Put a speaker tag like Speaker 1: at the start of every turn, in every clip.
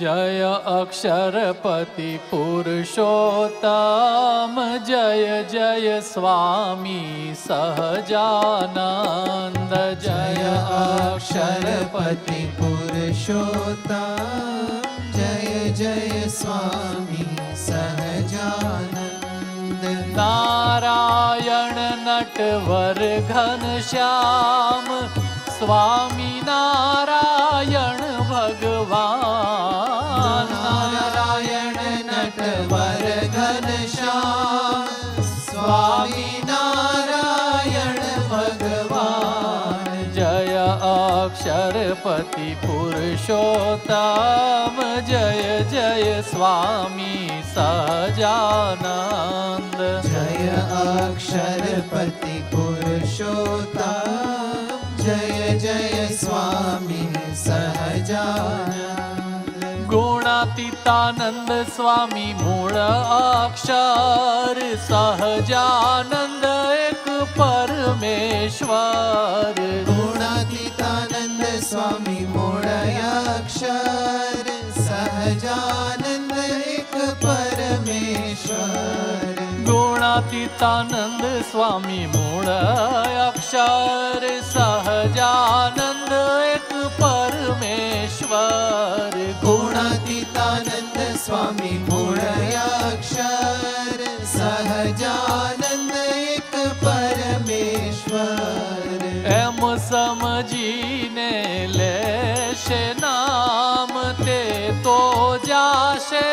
Speaker 1: જય અક્ષરપતિ પુરુષોત્તમ, જય જય સ્વામી સહજાનંદ, જય
Speaker 2: અક્ષરપતિ પુરુષોત્તમ, જય જય સ્વામી સહજાનંદ.
Speaker 1: નારાયણ નટવર ઘનશ્યામ સ્વામી નારાયણ ભગવાન. જય અક્ષરપતિ પુરુષોત્તમ જય જય સ્વામી સહજાનંદ
Speaker 2: જય અક્ષરપતિ પુરુષોત્તમ જય જય સ્વામી સહજાનંદ
Speaker 1: ગુણાતીતાનંદ સ્વામી મૂળ અક્ષર परमेश्वर। गुणातीतानंद स्वामी मोड़या अक्षर
Speaker 2: सहजानंद एक परमेश्वर। गुणातीतानंद स्वामी मोड़या अक्षर
Speaker 1: सहजानंद एक परमेश्वर। गुणातीतानंद स्वामी मोड़ જાશે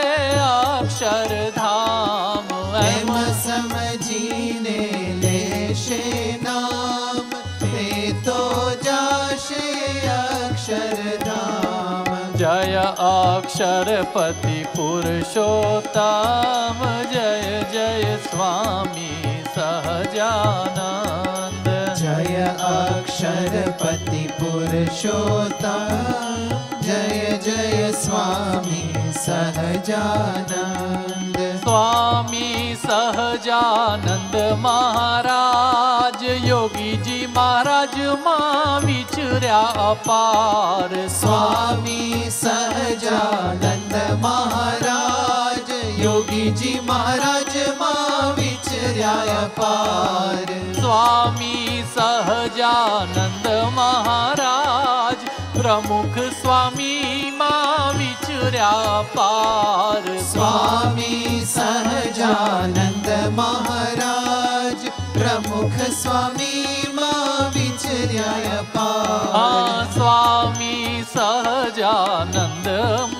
Speaker 1: અક્ષરધામ
Speaker 2: એમ સમજીને લેશે નામ તે તો જાશે અક્ષરધામ.
Speaker 1: જય અક્ષરપતિ પુરુષોત્તમ જય જય સ્વામી સહજાનંદ.
Speaker 2: જય અક્ષરપતિ પુરુષોત્તમ જય જય સ્વામી સહજાનંદ.
Speaker 1: સ્વામી સહજાનંદ મહારાજ યોગીજી મહારાજમાં વિચર્યા અપાર.
Speaker 2: સ્વામી સહજાનંદ મહારાજ યોગીજી મહારાજમાં વિચર્યા અપાર.
Speaker 1: સ્વામી સહજાનંદ મહારાજ પ્રમુખ સ્વામી માં વિચર્યા પાર.
Speaker 2: સ્વામી સહજાનંદ મહારાજ પ્રમુખ સ્વામી માં વિચર્યા પાર.
Speaker 1: સ્વામી સહજાનંદ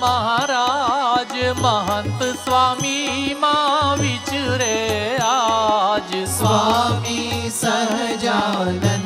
Speaker 1: મહારાજ મહંત સ્વામી માં વિચરે આજ
Speaker 2: સ્વામી સહજાનંદ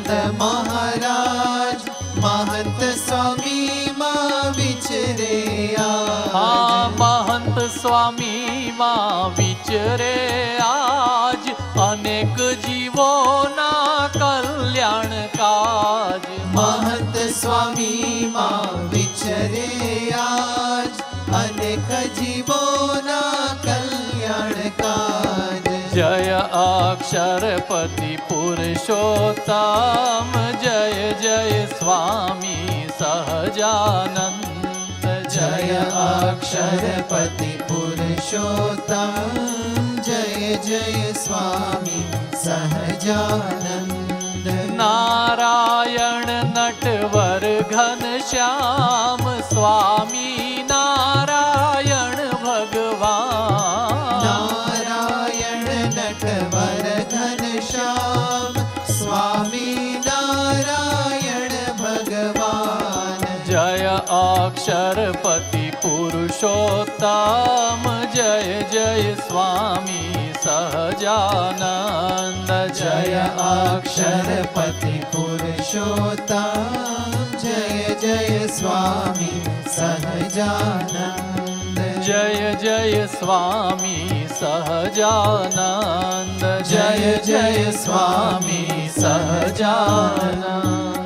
Speaker 2: મહંત સ્વામી માં વિચરે આજ
Speaker 1: અનેક જીવોના કલ્યાણ કાજ.
Speaker 2: મહંત સ્વામી માં વિચરે આજ અનેક જીવોના કલ્યાણ કાજ.
Speaker 1: જય અક્ષરપતિ પુરુષોત્તમ જય જય સ્વામી સહજાનંદ.
Speaker 2: જય અક્ષરપતિ પુરુષોત્તમ જય જય સ્વામી સહજાનંદ
Speaker 1: નારાયણ નટવર श्याम સ્વામી નારાયણ ભગવાન
Speaker 2: નારાયણ નટવર ઘનશ્યામ સ્વામી નારાયણ ભગવાન
Speaker 1: જય અક્ષરપતિ પુરુષોત્તમ જય સ્વામી સહજાનંદ
Speaker 2: જય અક્ષરપતિ પુરુષોત્તમ જય જય સ્વામી સહજાનંદ
Speaker 1: જય જય સ્વામી સહજાનંદ
Speaker 2: જય જય સ્વામી સહજાનંદ